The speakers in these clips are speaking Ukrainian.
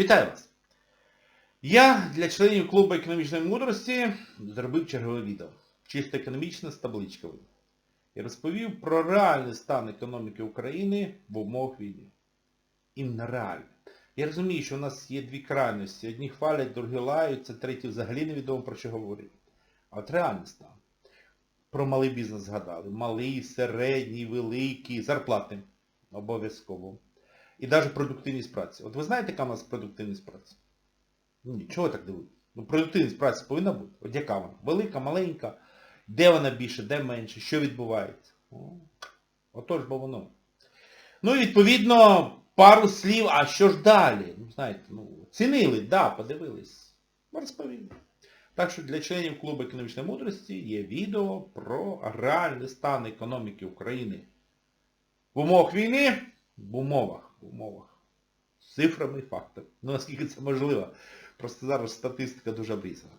Вітаю вас! Я для членів клубу економічної мудрості зробив чергове відео. Чисто економічне з табличками. І розповів про реальний стан економіки України в умовах війни. Іменно реальний. Я розумію, що у нас є дві крайності. Одні хвалять, другі лаються, треті взагалі невідомо про що говорять. А от реальний стан. Про малий бізнес згадали. Малий, середній, великий, зарплати. Обов'язково. І навіть продуктивність праці. От ви знаєте, яка у нас продуктивність праці? Ні, чого так дивуєте? Ну, продуктивність праці повинна бути. От яка вона? Велика, маленька, де вона більше, де менше, що відбувається? Отож бо воно. Ну і відповідно пару слів, а що ж далі? Ну, знаєте, ну, цінили, да, подивились. Розповім. Так що для членів клубу економічної мудрості є відео про реальний стан економіки України в умовах війни, в умовах, умовах. З цифрами і фактами. Ну наскільки це можливо. Просто зараз статистика дуже обрізана.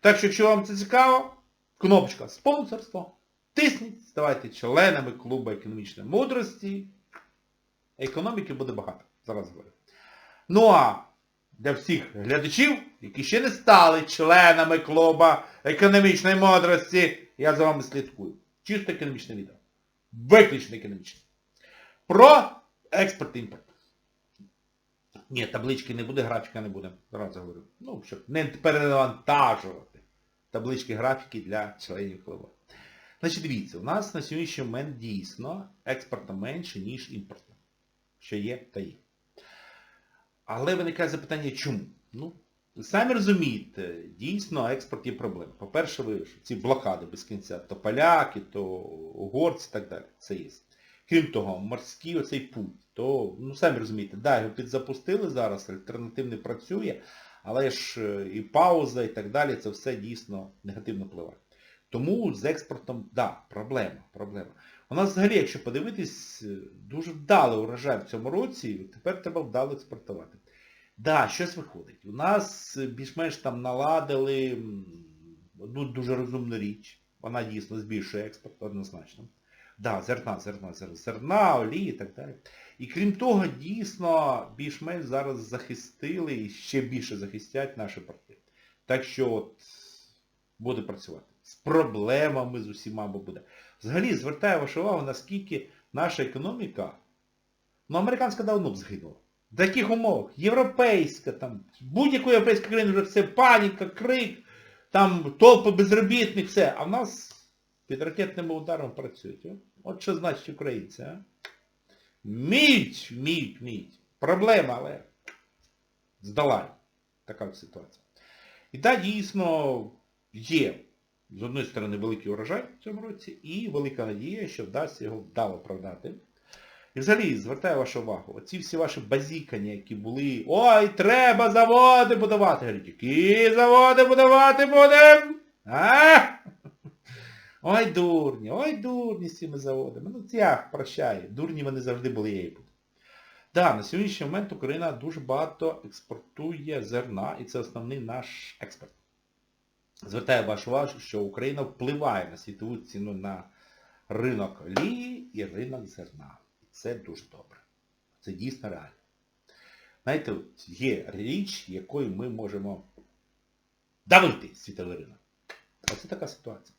Так що, якщо вам це цікаво, кнопочка спонсорство. Тисніть, ставайте членами клубу економічної мудрості. Економіки буде багато. Зараз говорю. Ну а для всіх глядачів, які ще не стали членами клубу економічної мудрості, я за вами слідкую. Чисто економічне відео. Виключно економічне. Про експорт імпорт. Ні, таблички не буде, графіка не буде. Зразу говорю. Ну, щоб не перенавантажувати. Таблички графіки для членів клубу. Значить, дивіться, у нас на сьогоднішній момент дійсно експорту менше, ніж імпорту. Що є, та є. Але виникає запитання, чому? Ну, самі розумієте, дійсно експорт є проблема. По-перше, ви ці блокади без кінця, то поляки, то угорці і так далі. Це є. Крім того, морський оцей путь, то, ну самі розумієте, да, його підзапустили зараз, альтернатив не працює, але ж е, і пауза і так далі, це все дійсно негативно впливає. Тому з експортом, да, проблема, проблема. У нас взагалі, якщо подивитись, е, дуже вдалий урожай в цьому році, тепер треба вдало експортувати. Да, щось виходить. У нас е, більш-менш там наладили одну дуже розумну річ. Вона дійсно збільшує експорт однозначно. Да, зерна, зерна, зерна, зерна, олії і так далі. І крім того, дійсно, більш-менш зараз захистили і ще більше захистять наші порти. Так що от буде працювати. З проблемами з усіма бо буде. Взагалі, звертаю вашу увагу, наскільки наша економіка, ну, американська давно б згинула. В таких умовах. Європейська, там, будь-яку європейську країну вже все паніка, крик, там толпи безробітних, все. А в нас під ракетними ударами працюють. От що значить українці, а? Мідь, мідь, мідь. Проблема, але здолають. Така ситуація. І так, дійсно, є, з одної сторони, великий урожай в цьому році і велика надія, що вдасться його вдало продати. І взагалі, звертаю вашу увагу, оці всі ваші базікання, які були, ой, треба заводи будувати. Говорять, які заводи будувати будемо? Ой, дурні, ой, дурні з цими заводами. Ну, цях, прощай. Дурні вони завжди були я і буду. Да, на сьогоднішній момент Україна дуже багато експортує зерна, і це основний наш експорт. Звертаю вашу увагу, що Україна впливає на світову ціну на ринок олії і ринок зерна. Це дуже добре. Це дійсно реально. Знаєте, є річ, якою ми можемо давити світовий ринок. Оце така ситуація.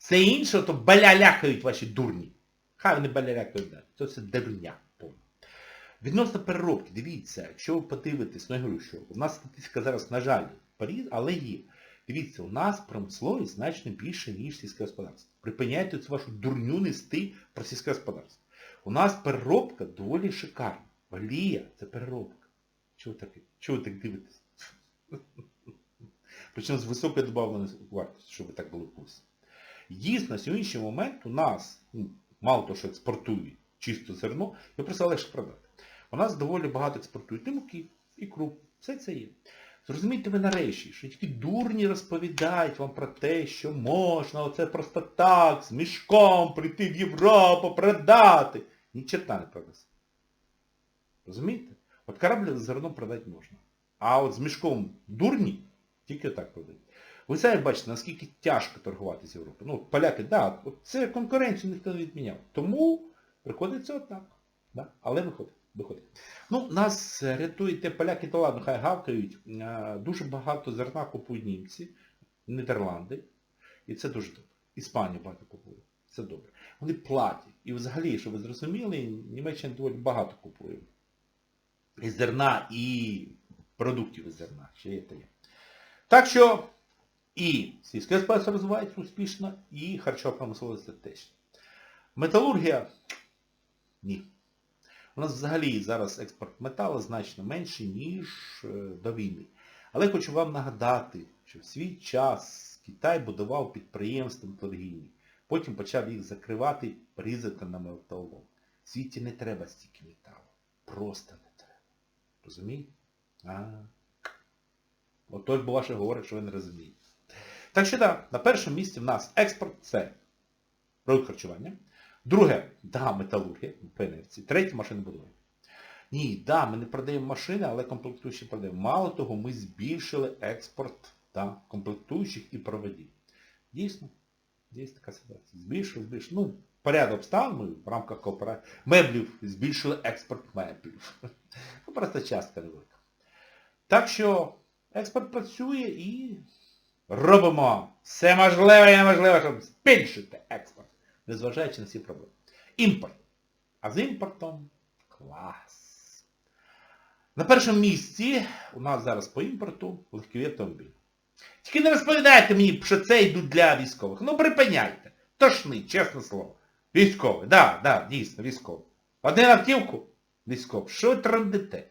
Все інше, то балялякають ваші дурні. Хай вони балялякають, да. це все дурня. Відносно переробки, дивіться, якщо ви подивитесь, ну я говорю, що у нас статистика зараз, на жаль, поріз, але є. Дивіться, у нас промисловість значно більше, ніж сільське господарство. Припиняйте цю вашу дурню нести про сільське господарство. У нас переробка доволі шикарна. Олія – це переробка. Чого так, чого ви так дивитесь? Причому з високою добавленою вартістю, щоб ви так були в курсі. Дійсно, на сьогоднішній момент у нас, ну, мало того, що експортують чисто зерно, його просто легше продати. У нас доволі багато експортують і муки, і круп. Все це є. Зрозумійте ви нарешті, що тільки дурні розповідають вам про те, що можна оце просто так, з мішком прийти в Європу, продати. Ні черта не продасть. Розумієте? От корабль з зерном продати можна. А от з мішком дурні тільки так продають. Ви самі бачите, наскільки тяжко торгувати з Європою. Ну, поляки, да, це конкуренцію ніхто не відміняв. Тому приходиться отак. Да? Але виходить. Виходить. Ну, нас рятують те поляки, то ладно, хай гавкають. Е, Дуже багато зерна купують німці, Нідерланди. І це дуже добре. Іспанія багато купує. Це добре. Вони платять. І взагалі, щоб ви зрозуміли, Німеччина доволі багато купує. І зерна, і продуктів зерна. Ще є є. Так що і сільське господарство розвивається успішно, і харчова промисловість теж. Металургія ні. У нас взагалі зараз експорт металу значно менший, ніж е, до війни. Але хочу вам нагадати, що в свій час Китай будував підприємства металургійні. Потім почав їх закривати, різати на металолом. В світі не треба стільки металу. Просто не треба. Розумієте? А. От той ваше говорить, що ви не розумієте. Так що так, на першому місці в нас експорт це продукт харчування. Друге, да, металургія, пенерці. Третє машинобудування. Ні, да, ми не продаємо машини, але комплектуючі продаємо. Мало того, ми збільшили експорт да, комплектуючих і проводів. Дійсно, є така ситуація. Збільшили, збільшили. Ну, порядок обставин ми в рамках кооперації. Меблів збільшили експорт меблів. Ну, просто частка невелика. Так що експорт працює і робимо все можливе і неможливе, щоб збільшити експорт незважаючи на всі проблеми. Імпорт. А з імпортом клас. На першому місці у нас зараз по імпорту легкові автомобілі. Тільки не розповідайте мені, що це йдуть для військових. Ну припиняйте. Тошний, чесне слово. Військовий, да, да, дійсно, військовий. Один автівку військовий. Що ви трендите? От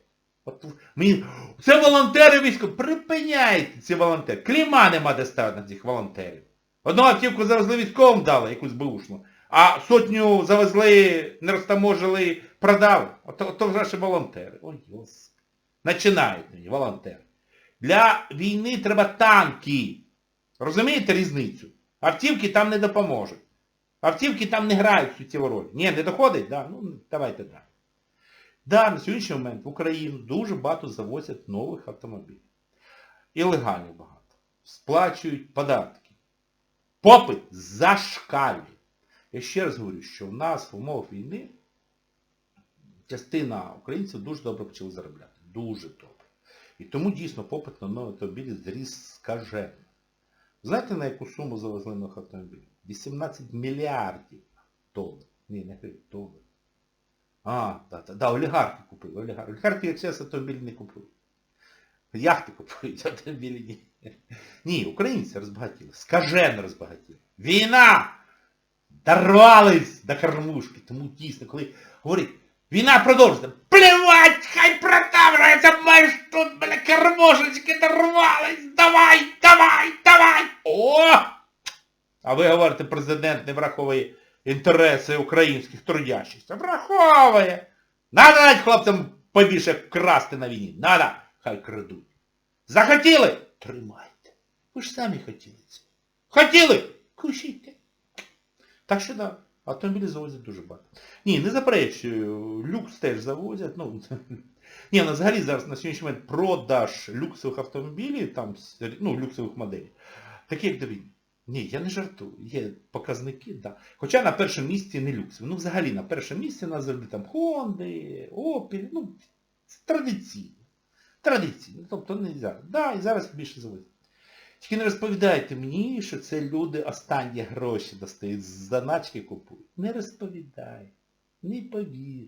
мені... Це волонтери військові. Припиняйте ці волонтери. Кліма нема де ставити на цих волонтерів. Одну автівку завезли військовим дали, якусь бушну, а сотню завезли, не розтаможили, продали. Ото, ото вже наші волонтери. Ой, господи. Починають мені, волонтери. Для війни треба танки. Розумієте різницю? Автівки там не допоможуть. Автівки там не грають суттєву роль. Ні, не доходить? Да? Ну, давайте далі. Да, на сьогоднішній момент в Україну дуже багато завозять нових автомобілів. І легально багато. Сплачують податки. Попит зашкалює. Я ще раз говорю, що в нас в умовах війни частина українців дуже добре почали заробляти. Дуже добре. І тому дійсно попит на нові автомобілі зріс скажено. Знаєте, на яку суму завезли нових автомобілів? 18 мільярдів доларів. Ні, не гривень, доларів. А, так, так, да, олігархи купили. Олігархи, олігархи як зараз автомобілі не купують. Яхти купують, автомобілі ні. Ні, українці розбагатіли. Скажено розбагатіли. Війна! Дорвались до кормушки. Тому дійсно, коли говорить, війна продовжується. Плевать, хай продовжується, ми ж тут, бля, кормушечки дорвались. Давай, давай, давай! О! А ви говорите, президент не враховує інтереси українських трудящихся. Враховує. Надо дати хлопцям побільше красти на війні. Надо. Хай крадуть. Захотіли? Тримайте. Ви ж самі хотіли це. Хотіли? Кушайте. Так що да, автомобілі завозять дуже багато. Ні, не заперечую, люкс теж завозять. Ну, ні, ну, взагалі зараз на сьогоднішній момент продаж люксових автомобілів, там, ну, люксових моделей, такі як до війни. Ні, я не жартую. Є показники, да. Хоча на першому місці не люксові. Ну взагалі на першому місці у нас завжди там Хонди, Опіль, ну, традиційно. Традиційно. Тобто не зараз. Да, і зараз більше завозять. Тільки не розповідайте мені, що це люди останні гроші достають, з заначки купують. Не розповідай. Не повір.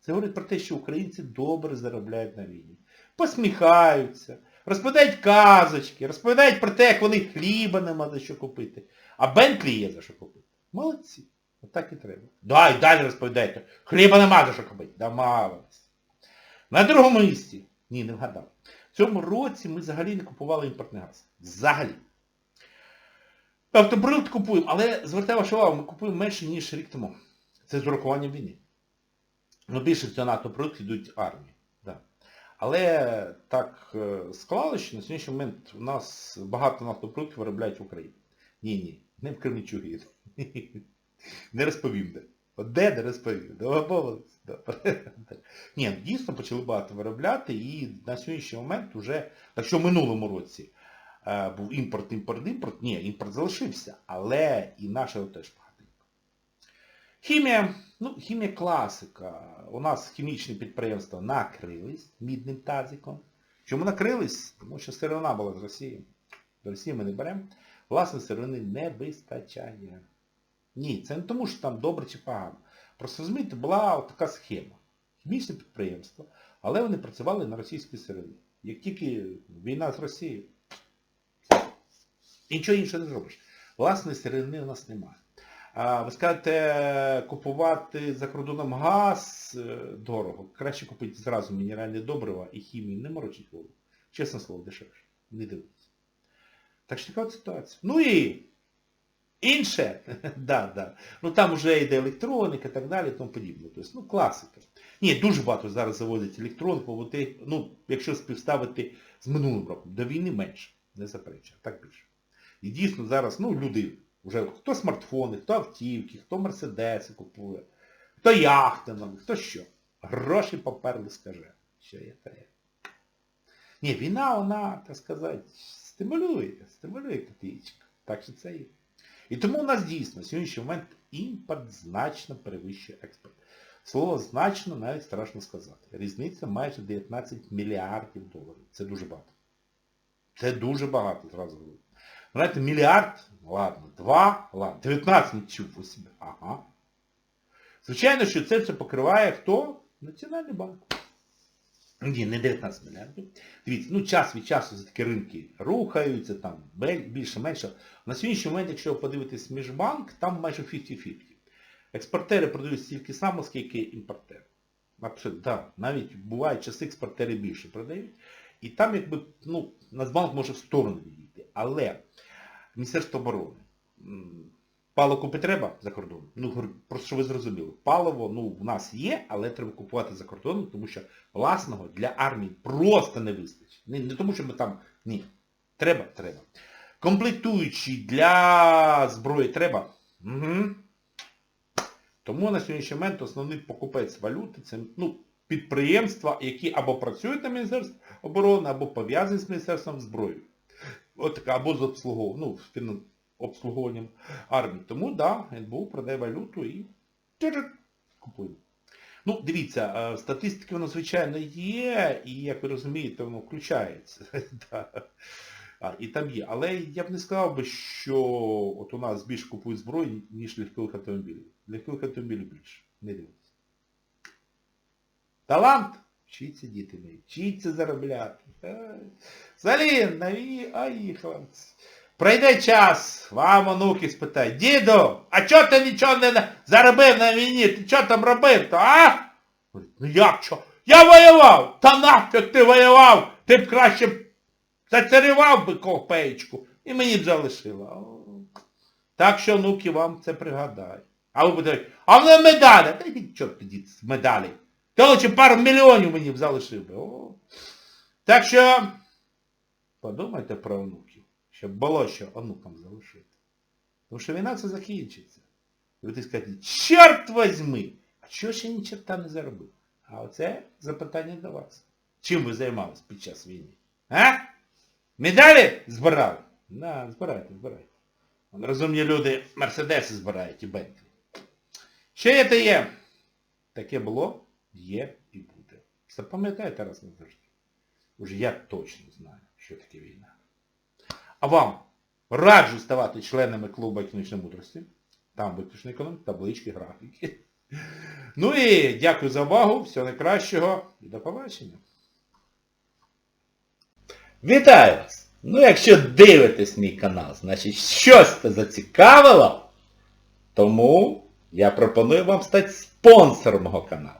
Це говорить про те, що українці добре заробляють на війні. Посміхаються, розповідають казочки, розповідають про те, як вони хліба нема за що купити. А Бентлі є за що купити. Молодці. Отак і треба. Да, і далі розповідайте. Хліба нема за що купити. Домовились. На другому місці. Ні, не вгадав. В цьому році ми взагалі не купували імпортний газ. Взагалі. Автопродукт купуємо, але звертаю вашу увагу, ми купуємо менше, ніж рік тому. Це з урахуванням війни. Ну, більше всього нафтопродуктів йдуть армії. Але так е, склалося, що на сьогоднішній момент у нас багато нафтопродуктів виробляють в Україні. Ні-ні, не в Кременчугі. Не розповім де. От де не розповім. Ні, дійсно почали багато виробляти і на сьогоднішній момент вже, так що в минулому році е, був імпорт, імпорт, імпорт, ні, імпорт залишився, але і наше теж багато. Хімія, ну, хімія класика. У нас хімічні підприємства накрились мідним тазиком. Чому накрились? Тому що сировина була з Росії. До Росії ми не беремо. Власне, сировини не вистачає. Ні, це не тому, що там добре чи погано. Просто розумієте, була така схема. Хімічне підприємство, але вони працювали на російській сировині. Як тільки війна з Росією. Нічого іншого не зробиш. Власної сировини у нас немає. Ви скажете, купувати за кордоном газ е, дорого. Краще купити зразу мінеральне добрива і хімію. Не морочить голову. Чесне слово, дешевше. Не дивитися. Так що така от ситуація. Ну і інше, да, да. Ну там вже йде електроніка і так далі, і тому подібне. Тобто, ну, класика. Ні, дуже багато зараз заводять ти, ну, якщо співставити з минулим роком, до війни менше, не заперечую, так більше. І дійсно зараз, ну, люди, вже хто смартфони, хто автівки, хто мерседеси купує, хто яхти, нам, хто що. Гроші поперли, скаже. Що є є. Ні, війна, вона, так сказати, стимулює, стимулює копійчик. Так що це є. І тому у нас дійсно на сьогоднішній момент імпорт значно перевищує експорт. Слово значно навіть страшно сказати. Різниця майже 19 мільярдів доларів. Це дуже багато. Це дуже багато, зразу говорю. Знаєте, мільярд, ладно, два, ладно, 19 не чув у себе. Ага. Звичайно, що це все покриває хто? Національний банк. Ні, не 19 мільярдів. Дивіться, ну час від часу все-таки ринки рухаються, там більше-менше. На сьогоднішній момент, якщо ви подивитесь міжбанк, там майже 50-50. Експортери продають стільки само, скільки імпортери. Абсолютно, так. Навіть бувають часи експортери більше продають. І там якби, ну, Нацбанк може в сторону відійти. Але Міністерство оборони. м, Паливо купити треба за кордоном? Ну, просто що ви зрозуміли. Паливо, ну, в нас є, але треба купувати за кордоном, тому що власного для армії просто не вистачить. Не, не тому, що ми там... Ні. Треба, треба. Комплектуючі для зброї треба. Угу. Тому на сьогоднішній момент основний покупець валюти це ну, підприємства, які або працюють на Міністерстві оборони, або пов'язані з Міністерством зброї. От або з обслуговуванням, ну, обслуговуванням армії. Тому, да, НБУ продає валюту і купуємо. Ну, дивіться, е, статистика, вона, звичайно, є, і, як ви розумієте, воно включається. А, і там є. Але я б не сказав би, що от у нас більше купують зброї, ніж легкових автомобілів. Легкових автомобілів більше. Не дивіться. Талант! Вчіться, діти мої, вчіться заробляти. Ай. Залін, на війні, ай, хлопці. Пройде час, вам онуки спитають, діду, а чого ти нічого не заробив на війні? Ти що там робив-то, а? Ну як що? Я воював! Та нафіг ти воював! Ти б краще зацарював би копеечку і мені б залишила. Так що, онуки, вам це пригадають. А ви будете, а в мене медалі. Та йдіть, чорт тоді з медалі. Ти лише пару мільйонів мені б залишив би. О. Так що подумайте про онуків, щоб було що онукам залишити. Тому що війна це закінчиться. І ви так скажете, чорт возьми! А чого ще ні черта не заробив? А оце запитання до вас. Чим ви займалися під час війни? А? Медалі збирали? Да, збирайте, збирайте. Вон Розумні люди Мерседеси збирають і Бентлі. Що є, те є. Таке було, є і буде. Запам'ятайте раз назавжди. Уже я точно знаю, що таке війна. А вам раджу ставати членами клубу економічної мудрості. Там виключно економіка, таблички, графіки. Ну і дякую за увагу, всього найкращого і до побачення. Вітаю вас! Ну якщо дивитесь мій канал, значить щось це зацікавило, тому я пропоную вам стати спонсором мого каналу.